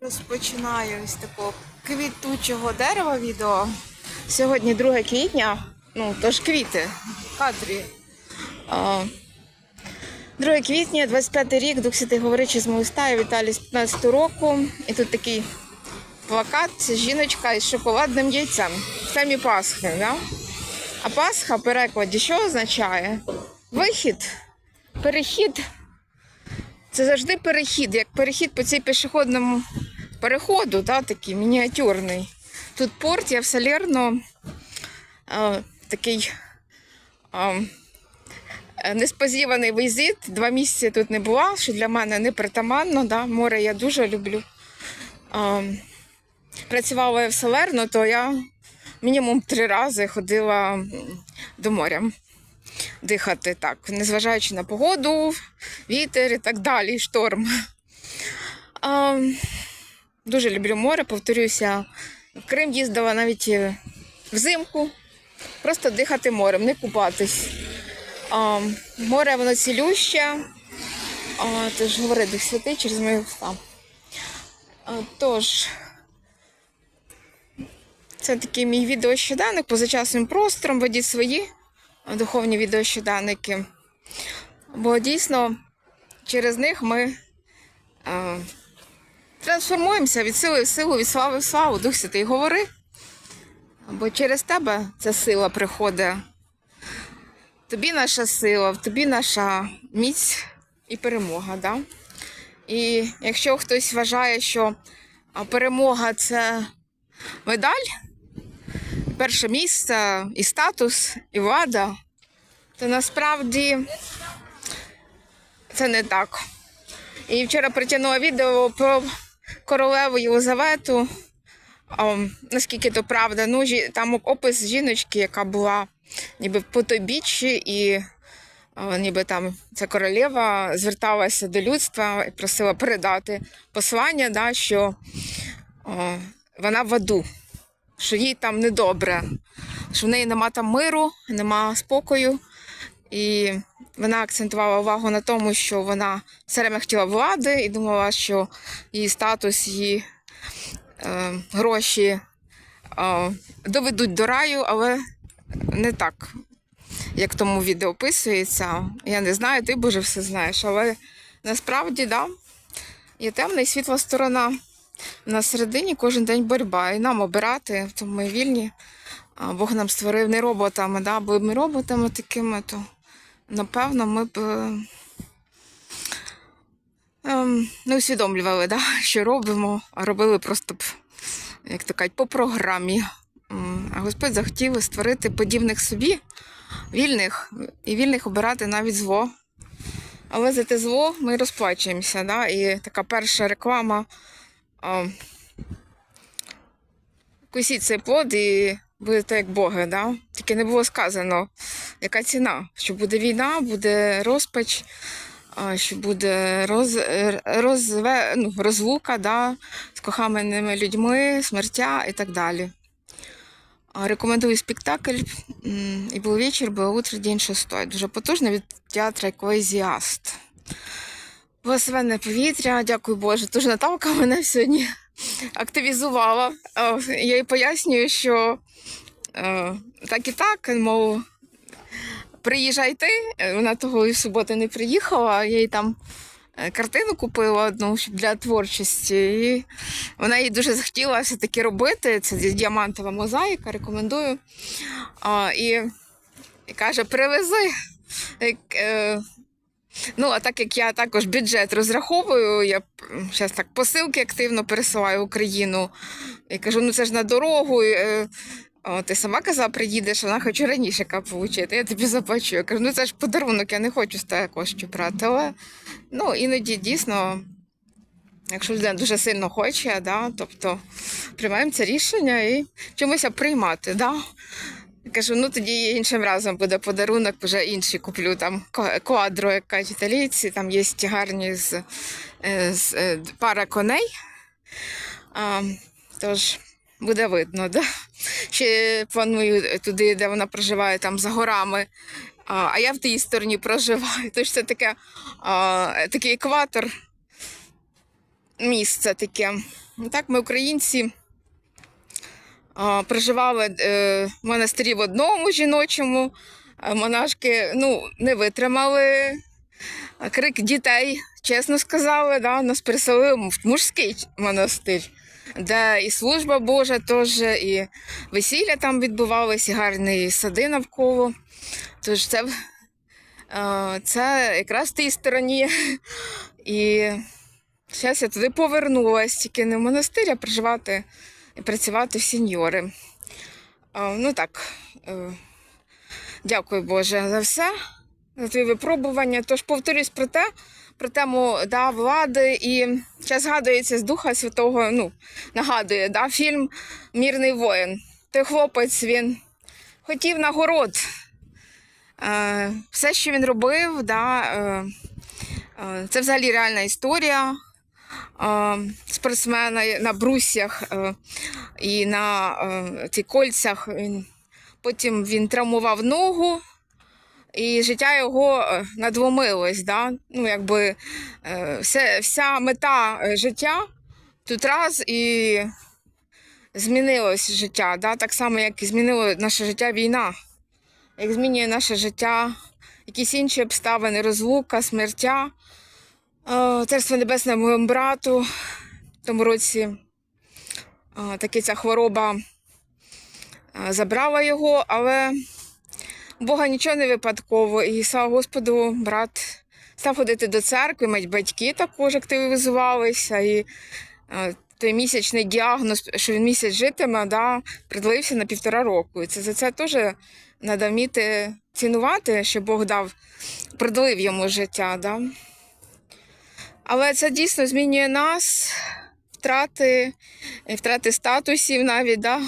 Розпочинаю із такого квітучого дерева відео. Сьогодні 2 квітня, ну тож квіти кадрі. 2 квітня, 25 рік, Дух Святий говоричі з мою стаю Віталій з 15 року. І тут такий плакат, жіночка із шоколадним яйцем. В темі Пасхи, да? А Пасха перекладі що означає? Вихід, перехід. Це завжди перехід, як перехід по цій пішохідному переходу, да, такий мініатюрний. Тут порт, я в Салерно, е, такий е, несподіваний візит. Два місяці тут не була, що для мене не притаманно. Да. Море я дуже люблю. Е, працювала я в Салерно, то я мінімум три рази ходила до моря дихати так, незважаючи на погоду, вітер і так далі, шторм. А, дуже люблю море, повторюся. В Крим їздила навіть е, взимку. Просто дихати морем, не купатись. Море воно цілюще. А, тож говорить Дух Святий через мої уста. А, тож, це такий мій відеощоденник позачасним простором, ведіть свої духовні відеощоденники. Бо дійсно через них ми трансформуємося від сили в силу, від слави в славу. Дух Святий говори. Бо через тебе ця сила приходить. Тобі наша сила, в тобі наша міць і перемога. Да? І якщо хтось вважає, що перемога це медаль, перше місце, і статус, і влада, то насправді це не так. І вчора притягнула відео про королеву Єлизавету. А, наскільки то правда, ну, жі- там опис жіночки, яка була ніби в потобіччі, і а, ніби там ця королева зверталася до людства і просила передати послання, да, що а, вона в аду що їй там недобре, що в неї нема там миру, нема спокою. І вона акцентувала увагу на тому, що вона все время хотіла влади і думала, що її статус, її е, гроші е, доведуть до раю, але не так, як тому відео описується. Я не знаю, ти Боже все знаєш, але насправді, да, є темна і світла сторона. На середині кожен день боротьба. І нам обирати, то ми вільні. Бог нам створив не роботами, да? були ми роботами такими, то напевно ми б е, ем, не усвідомлювали, да? що робимо, а робили просто б, як то кажуть, по програмі. А Господь захотів створити подібних собі, вільних, і вільних обирати навіть зло. Але за те зло ми розплачуємося. Да? І така перша реклама. А, Кусіть цей плод і будете як боги, да? Тільки не було сказано, яка ціна, що буде війна, буде розпач, що буде роз, розве, ну, розлука да? з коханими людьми, смертя і так далі. Рекомендую спектакль. І був вечір, було утро, день шостой. Дуже потужний від театру Еквезіаст. Благословенне повітря, дякую Боже. Тож Наталка мене сьогодні активізувала. Е, Я їй пояснюю, що е, так і так, мов, приїжджай ти. Е, Вона того і в суботу не приїхала, я їй там картину купила одну для творчості. І вона їй дуже захотіла все-таки робити. Це діамантова мозаїка, рекомендую. І каже: привези. Ну, а так як я також бюджет розраховую, я зараз так посилки активно пересилаю в Україну. І кажу, ну це ж на дорогу. е, ти сама казала, приїдеш, вона хоче раніше отримати, я тобі заплачу. Я кажу, ну це ж подарунок, я не хочу з тебе коштів брати. Але ну, іноді дійсно, якщо людина дуже сильно хоче, да, тобто приймаємо це рішення і чомусь приймати. Да? Кажу, ну тоді іншим разом буде подарунок, вже інший куплю там квадро, як кажуть італійці, там є гарні з, е, з е, пара коней. А, тож буде видно, да? Ще планую туди, де вона проживає, там за горами. А, я в тій стороні проживаю. Тож це таке, а, такий екватор. місце таке. Так, ми українці проживали е, в монастирі в одному жіночому. Монашки ну, не витримали крик дітей, чесно сказали, да, нас переселили в мужський монастир, де і служба Божа теж, і весілля там відбувалися, і гарні сади навколо. Тож це, це якраз в тій стороні. І зараз я туди повернулась, тільки не в монастир, а проживати працювати в сеньори. Ну так, е, дякую Боже за все, за твої випробування. Тож повторюсь про те, про тему да, влади, і час згадується з Духа Святого, ну, нагадує, да, фільм Мірний воїн. Той хлопець він хотів нагород. Е, все, що він робив, да, е, це взагалі реальна історія спортсмена на брусьях е, і на е, цих кольцях. Потім він травмував ногу, і життя його е, надломилось. Да? Ну, якби, все, вся мета життя тут раз і змінилось життя. Да? Так само, як і змінило наше життя війна як змінює наше життя, якісь інші обставини, розлука, смертя. Царство Небесне моєму брату в тому році таки ця хвороба забрала його, але у Бога нічого не випадково. І слава Господу, брат став ходити до церкви, мать батьки також активізувалися. І той місячний діагноз, що він місяць житиме, да, придлився на півтора року. І це за це теж треба вміти цінувати, що Бог дав, продлив йому життя. Да? Але це дійсно змінює нас, втрати, втрати статусів навіть, да?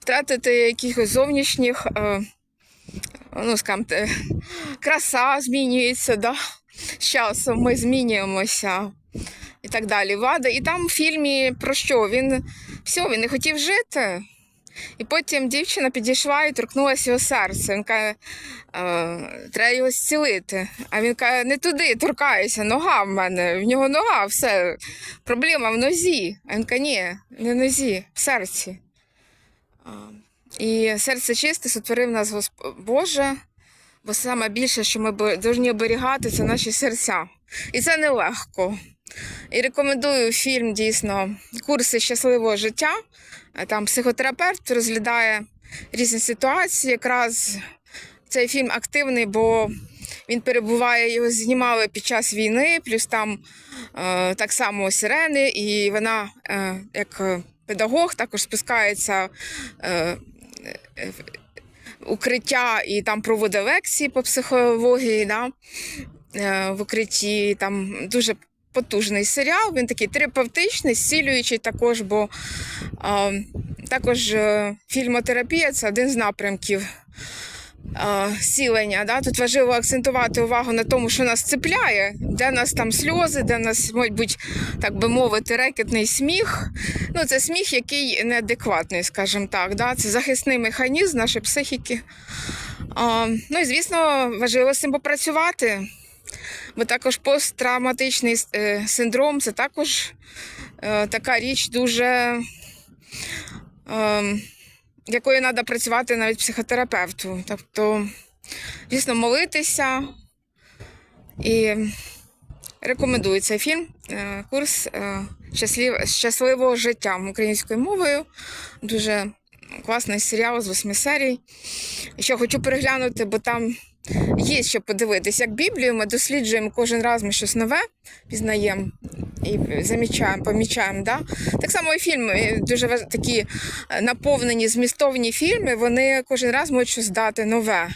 втратити якихось зовнішніх, е, ну, скажімо, краса змінюється, да? з часом ми змінюємося і так далі. Вада. І там в фільмі про що? Він все, він не хотів жити. І потім дівчина підійшла і торкнулася його серце. Він каже, «Е, треба його зцілити. А він каже, не туди торкаюся, нога в мене, в нього нога, все, проблема в нозі. А він каже, ні, не в нозі, в серці. І серце чисте сотворив нас Госп- Боже, бо саме більше, що ми повинні оберігати, це наші серця. І це нелегко. І рекомендую фільм дійсно курси щасливого життя. Там психотерапевт розглядає різні ситуації. Якраз цей фільм активний, бо він перебуває, його знімали під час війни, плюс там е, так само сирени, і вона, е, як е, педагог, також спускається. Е, е, укриття і там проводить лекції по психології да, е, в укритті. Там дуже потужний серіал. Він такий терапевтичний, зцілюючий також, бо а, також е, фільмотерапія це один з напрямків а, зцілення. Да? Тут важливо акцентувати увагу на тому, що нас цепляє, де нас там сльози, де нас, мабуть, так би мовити, рекетний сміх. Ну, це сміх, який неадекватний, скажімо так. Да? Це захисний механізм нашої психіки. А, ну і звісно, важливо з цим попрацювати. Бо також посттравматичний е, синдром це також е, така річ дуже, е, якою треба працювати навіть психотерапевту. Тобто, звісно, молитися і рекомендую цей фільм, е, курс щасливого життя українською мовою. Дуже класний серіал з восьми серій. Що хочу переглянути, бо там є що подивитись. Як Біблію ми досліджуємо кожен раз ми щось нове пізнаємо і замічаємо, помічаємо. Да? Так само і фільми, дуже такі е, наповнені, змістовні фільми, вони кожен раз можуть щось дати нове.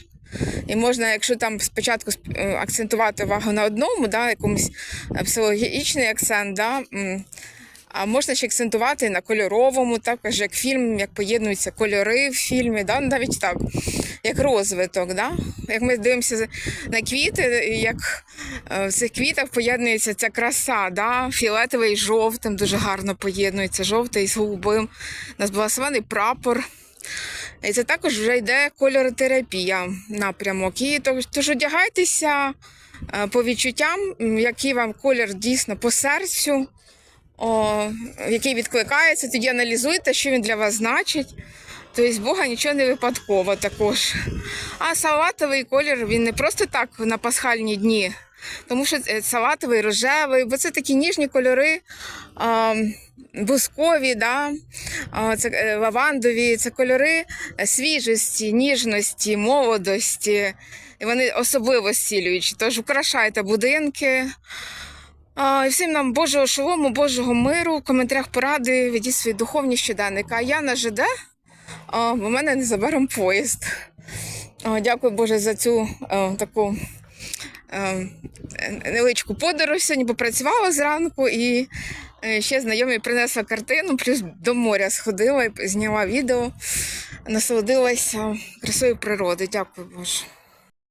І можна, якщо там спочатку е, акцентувати увагу на одному, да, якомусь е, психологічний акцент, да, а можна ще акцентувати на кольоровому, також як фільм, як поєднуються кольори в фільмі, да, навіть так, як розвиток. Да? Як ми дивимося на квіти, як е, в цих квітах поєднується ця краса, да? фіолетовий з жовтим, дуже гарно поєднується жовтий з голубим. У нас благословений прапор. І це також вже йде кольоротерапія напрямок. І тож одягайтеся е, по відчуттям, який вам колір дійсно по серцю. О, який відкликається, тоді аналізуйте, що він для вас значить. Тобто Бога нічого не випадково також. А салатовий колір він не просто так на пасхальні дні, тому що е, салатовий, рожевий, бо це такі ніжні кольори, а, бускові, да? це е, лавандові, це кольори е, свіжості, ніжності, молодості. І вони особливо зцілюючі. Тож украшайте будинки. І всім нам Божого шолому, Божого миру. В коментарях поради ведіть свої духовні щоденники. А я на ЖД, а, бо мене незабаром поїзд. А, дякую Боже за цю а, таку е, невеличку подорож. Сьогодні попрацювала зранку і е, ще знайомі принесла картину, плюс до моря сходила і зняла відео, насолодилася красою природи. Дякую Боже.